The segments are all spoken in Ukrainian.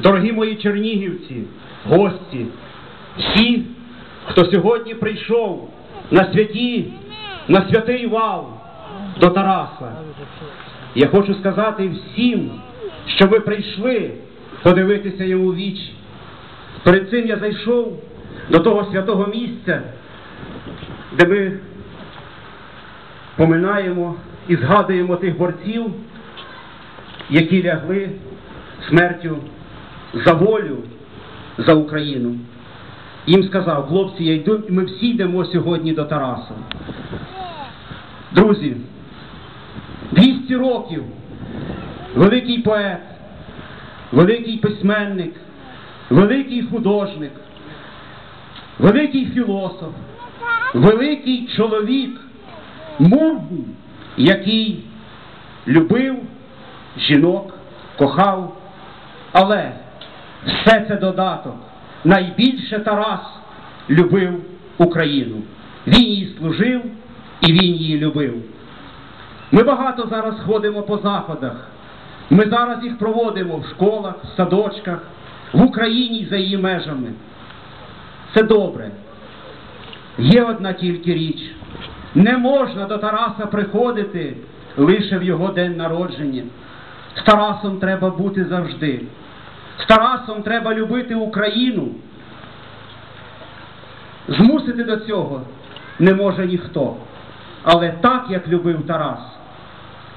дорогі мої чернігівці, гості, всі, хто сьогодні прийшов на святі, на святий вал до Тараса. Я хочу сказати всім, що ви прийшли подивитися йому в вічі. Перед цим я зайшов до того святого місця, де ми поминаємо і згадуємо тих борців, які лягли смертю за волю за Україну. Їм сказав, хлопці, я йду, і ми всі йдемо сьогодні до Тараса. Друзі, 200 років великий поет, великий письменник, великий художник, великий філософ, великий чоловік, мужній, який любив жінок, кохав, але все це додаток. Найбільше Тарас любив Україну. Він її служив і він її любив. Ми багато зараз ходимо по заходах. Ми зараз їх проводимо в школах, в садочках, в Україні за її межами. Це добре. Є одна тільки річ. Не можна до Тараса приходити лише в його день народження. З Тарасом треба бути завжди. З Тарасом треба любити Україну. Змусити до цього не може ніхто. Але так, як любив Тарас,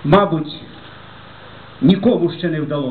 мабуть, нікому ще не вдалося.